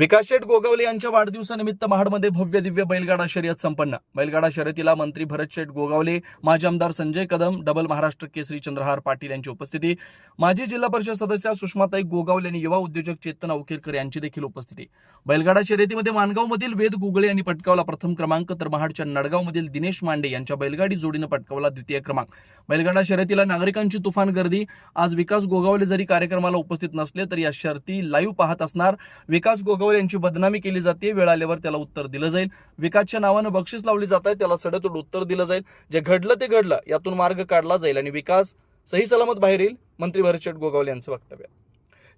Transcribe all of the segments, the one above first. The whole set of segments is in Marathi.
विकास शेठ गोगावले यांच्या वाढदिवसानिमित्त महाडमध्ये भव्य दिव्य बैलगाडा शर्यत संपन्न. बैलगाडा शर्यतीला मंत्री भरत शेठ गोगावले माजी आमदार संजय कदम डबल महाराष्ट्र केसरी चंद्रहार पाटील यांची उपस्थिती. माजी जिल्हा परिषद सदस्या सुषमाताई गोगावले आणि युवा उद्योजक चेतन अवकेरकर यांची देखील उपस्थिती. बैलगाडा शर्यतीमध्ये माणगावमधील वेद गुगळे यांनी पटकावला प्रथम क्रमांक तर महाडच्या नडगावमधील दिनेश मांडे यांच्या बैलगाडी जोडीनं पटकावला द्वितीय क्रमांक. बैलगाडा शर्यतीला नागरिकांची तुफान गर्दी. आज विकास गोगावले जरी कार्यक्रमाला उपस्थित नसले तरी या शर्ती लाईव्ह पाहत असणार. विकास गोगावले यांची बदनामी केली जाते. वेळ आल्यावर त्याला उत्तर दिलं जाईल. विकासच्या नावानं बक्षीस लावली जात आहे. त्याला सडेतोड उत्तर दिलं जाईल. जे घडलं ते घडलं. यातून मार्ग काढला जाईल. आणि विकास सही सलामत बाहेर येईल. मंत्री भरतशेठ गोगावले यांचं वक्तव्य.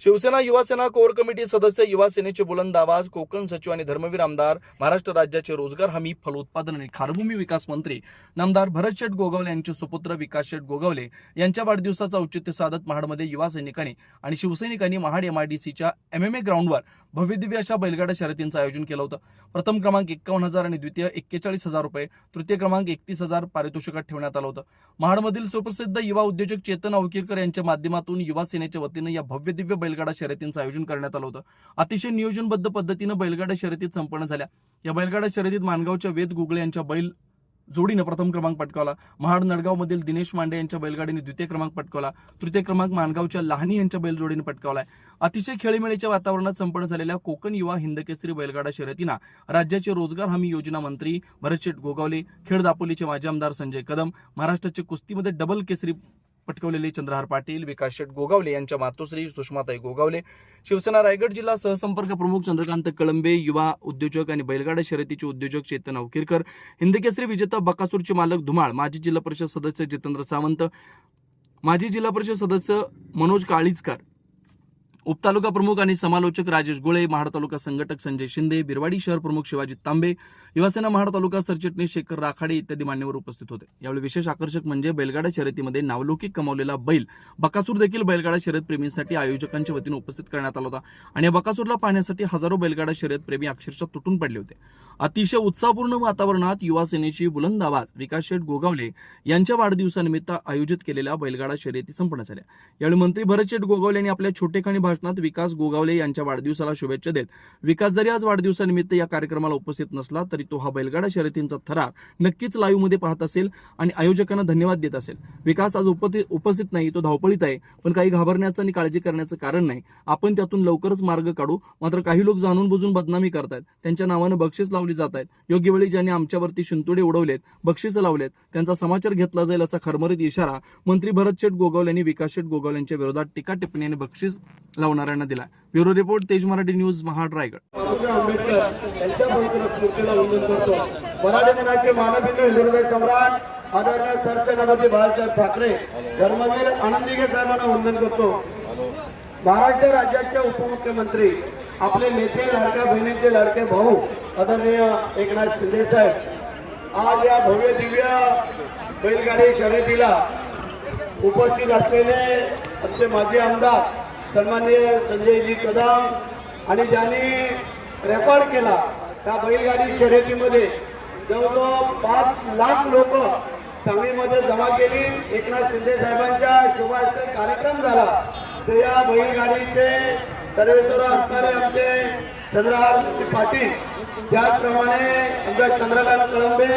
शिवसेना युवासेना कोर कमिटी सदस्य युवासेनेचे बुलंद आवाज कोकण सचिव आणि धर्मवीर आमदार महाराष्ट्र राज्याचे रोजगार हमी फलोत्पादन आणि खारभूमी विकास मंत्री नामदार भरत शेठ गोगावले यांचे सुपुत्र विकास शेठ गोगावले यांच्या वाढदिवसाचं औचित्य साधत महाडमध्ये युवा सैनिकांनी आणि शिवसैनिकांनी महाड एमआयडीसीच्या एम एम ए ग्राउंडवर भव्यदिव्य अशा बैलगाडा शर्यतींचं आयोजन केलं होतं. प्रथम क्रमांक एक्कावन्न हजार आणि द्वितीय एक्केचाळीस हजार रुपये तृतीय क्रमांक एकतीस हजार पारितोषिकात ठेवण्यात आलं होतं. महाडमधील सुप्रसिद्ध युवा उद्योजक चेतन अवकिरकर यांच्या माध्यमातून युवा सेनेच्या वतीनं या भव्य दिव्य बैलगाडा शर्यतींचं आयोजन करण्यात आलं होतं. अतिशय नियोजनबद्ध पद्धतीनं बैलगाडा शर्यतीत संपन्न झाल्या. या बैलगाडा शर्यतीत मानगावच्या वेद गुगळे यांच्या बैल जोडीनं प्रथम क्रमांक पटकावला. महाड नडगावमधील दिनेश मांडे यांच्या बैलगाडीने द्वितीय क्रमांक पटकावला. तृतीय क्रमांक मानगावच्या लहानी यांच्या बैलजोडीने पटकावलाय. अतिशय खेळीमेळीच्या वातावरणात संपन्न झालेल्या कोकण युवा हिंदकेसरी बैलगाडा शर्यतींना राज्याचे रोजगार हमी योजना मंत्री भरतशेठ गोगावले खेड दापोलीचे माजी आमदार संजय कदम महाराष्ट्राचे कुस्तीमध्ये डबल केसरी पटकवलेले चंद्रहार पाटील विकास शेठ गोगावले यांच्या मातोश्री सुषमाताई गोगावले शिवसेना रायगड जिल्हा सहसंपर्क प्रमुख चंद्रकांत कळंबे युवा उद्योजक आणि बैलगाडा शर्यतीचे उद्योजक चेतन अवकिरकर हिंदकेसरी विजेता बकासूरचे मालक धुमाळ माजी जिल्हा परिषद सदस्य जितेंद्र सावंत माजी जिल्हा परिषद सदस्य मनोज काळीजकर उपतालुका प्रमुख आणि समालोचक राजेश गोळे महाड तालुका संघटक संजय शिंदे बिरवाडी शहर प्रमुख शिवाजी तांबे युवासेना महाड तालुका सरचिटणीस शेखर राखाडे इत्यादी मान्यवर उपस्थित होते. यावेळी विशेष आकर्षक म्हणजे बैलगाडा शर्यतीमध्ये नावलौकिक कमावलेला बैल बकासूर देखील बैलगाडा शर्यत प्रेमींसाठी आयोजकांच्या वतीने उपस्थित करण्यात आला होता. आणि या बकासूरला पाहण्यासाठी हजारो बैलगाडा शर्यत प्रेमी अक्षरशः तुटून पडले होते. अतिशय उत्साहपूर्ण वातावरणात युवा सेनेची बुलंद आवाज विकास शेठ गोगावले यांच्या वाढदिवसानिमित्त आयोजित केलेल्या बैलगाडा शर्यती संपन्न झाल्या. यावेळी मंत्री भरत शेठ गोगावले यांनी आपल्या छोटेखानी भाषणात विकास गोगावले यांच्या वाढदिवसाला शुभेच्छा देत विकास जरी आज वाढदिवसानिमित्त या कार्यक्रमाला उपस्थित नसला तरी तो हा बैलगाडा शर्यतींचा थरार नक्कीच लाईव्हमध्ये पाहत असेल आणि आयोजकांना धन्यवाद देत असेल. विकास आज उपस्थित उपस्थित नाही तो धावपळीत आहे पण काही घाबरण्याचं आणि काळजी करण्याचं कारण नाही. आपण त्यातून लवकरच मार्ग काढू. मात्र काही लोक जाणून बुजून बदनामी करतायत. त्यांच्या नावानं बक्षीस लावली जात आहेत योग्य वेळी ज्यांनी आमच्यावरती शिंतोडे उडवलेत बक्षीस लावलेत त्यांचा समाचार घेतला जाईल असा खरमरीत इशारा मंत्री भरत शेठ गोगावल यांनी विकास शेठ गोगावल यांच्या विरोधात टीका टिप्पणी आणि बक्षीस लावणाऱ्यांना दिला bureau report Tej Marathi news Mahad Raigad Ambedkar यांच्या करतो. आदरणीय सरसेनापती बाळासाहेब ठाकरे धर्मवीर आनंदीगे साहेबांना वंदन करतो. महाराष्ट्र राज्याचे उपमुख्यमंत्री आपले नेते लाडक्या बहिणीचे लाडके भाऊ आदरणीय एकनाथ शिंदे साहेब आज या भव्य दिव्य बैलगाडी शर्यतीला उपस्थित असलेले आमचे माजी आमदार सन्माननीय संजयजी कदम आणि ज्यांनी रेकॉर्ड केला त्या बैलगाडी शर्यतीमध्ये जवळजवळ पाच लाख लोक सांगलीमध्ये जमा केली. एकनाथ शिंदे साहेबांच्या शुभास्ते कार्यक्रम झाला. तर या बैलगाडीचे सर्वेश्वर असणारे आमचे चंद्रहार पाटील त्याचप्रमाणे आमच्या चंद्रकांत कळंबे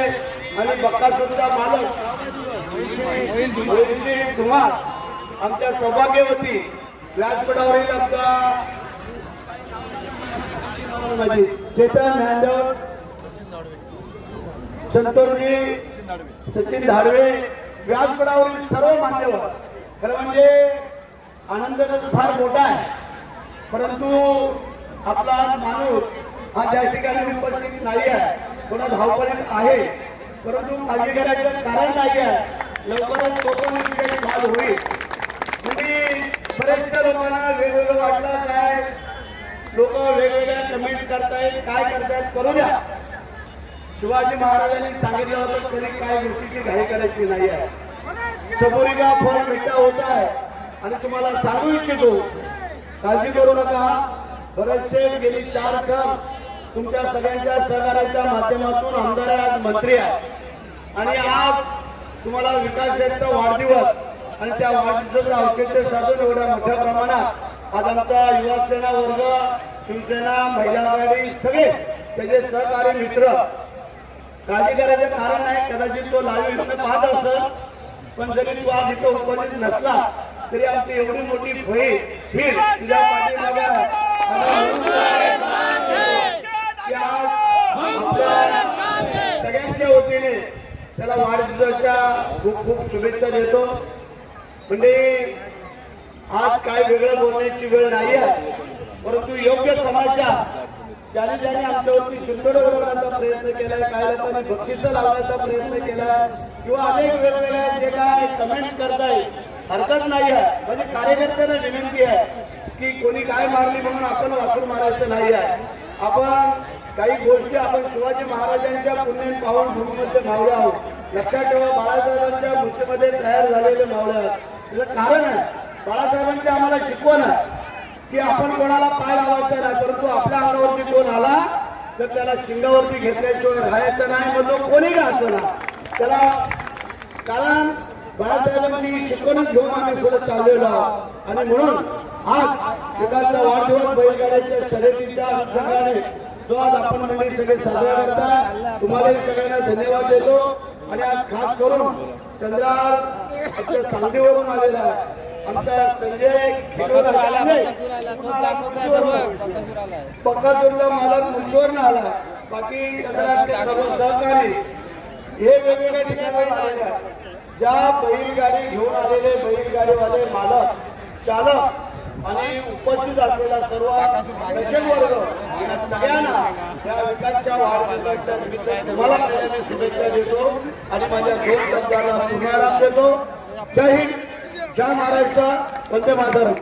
आणि बक्कासूरचा मालक वैद्यजी कुमार आमच्या सौभाग्यवती व्यासपीठावरील आमचा म्हणजे चेतन ज्ञानदेव संतोषजी सचिन धाडवे व्यासपीठावरील सर्व मान्यवर. खरं म्हणजे आनंद फार मोठा आहे. परंतु आपला माणूस हा त्या ठिकाणी उपस्थित नाही आहे थोडा धावपळीत आहे परंतु काळजी करायचं कारण नाही आहे लवकरच कोकण भाग होईल. बरेचशा लोकांना वेगवेगळं वाटलं काय? लोक वेगवेगळ्या कमेंट करतायत. काय करतायत करू द्या शिवाजी महाराजांनी सांगितलं होतं तरी काय गोष्टीची घाई करायची नाही आहे. चपोरीचा फळ मिठा होत आहे. आणि तुम्हाला सांगू इच्छितो काळजी करू नका. बरेचसे गेली चार टर्म तुमच्या सगळ्यांच्या सहकार्याच्या माध्यमातून आमदार आहे आज मंत्री आहे आणि आज तुम्हाला विकास यांचा वाढदिवस आणि त्या वाढदिवसाचं औचित्य साधून एवढ्या मोठ्या प्रमाणात आज आमचा युवा सेना वर्ग शिवसेना महिला आघाडी सगळे त्याचे सहकारी मित्र काळजी करायचं कारण नाही कदाचित तो लाईव्ह इथं पाहत असत पण जरी तू आज इथं उपस्थित नसला तरी आमची एवढी मोठी भई ही तुझ्या सगळ्यांच्या वतीने त्याला वाढदिवसाच्या खूप खूप शुभेच्छा देतो. म्हणजे आज काय वेगळं बोलण्याची वेळ नाही आहे. परंतु योग्य समाचार ज्याने ज्याने आमच्यावरती शुद्धड बनवण्याचा प्रयत्न केलाय काय लोकांनी बक्षिसं लावण्याचा प्रयत्न केलाय किंवा अनेक वेगवेगळ्या जे काय कमेंट्स करताय हरकत नाही आहे. म्हणजे कार्यकर्त्यांना विनंती आहे की कोणी काय मारली म्हणून आपण वाचून मारायचं नाही आहे. आपण काही गोष्टी आपण शिवाजी महाराजांच्या पुण्य पाहून भूमीमध्ये मावळे आहोत. लक्षात ठेवा बाळासाहेबांच्या मूर्तीमध्ये तयार झालेले मावळे आहोत. त्याचं कारण आहे बाळासाहेबांची आम्हाला शिकवण आहे की आपण कोणाला पाय लावायचा नाही परंतु आपल्या अंगावरती कोण आला तर त्याला शिंगावरती घेतल्याशिवाय राहायचं नाही म्हणजे कोणी का ना त्याला कारण बाळासाहेबांनी शिकवणच घेऊन आम्ही पुढे चाललेलो आहोत. आणि म्हणून आज एकाचा वाढदिवस बैलगाड्याच्या शर्यतीच्या अनुषंगाने जो आज आपण मंडळी सगळे साजरा करता तुम्हाला सगळ्यांना धन्यवाद देतो. आणि आज खास करून चंद्रार सांगलीवरून आलेला आमचा संजय पक्काचूरला मालक मुंबईवरून आला. बाकी चंद्राचे सर्व सहकारी हे वेगवेगळ्या ठिकाणी आलेले ज्या बैलगाडी घेऊन आलेले बैलगाडीवाले मालक चालक आणि उपस्थित असलेला सर्व दर्शक वर्ग सगळ्यांना या विकासच्या वाढदिवसाच्या निमित्ताने तुम्हाला शुभेच्छा देतो आणि माझ्या दोन शब्दांना पुनराम देतो. जय हिंद जय महाराष्ट्र वंदे मातरम.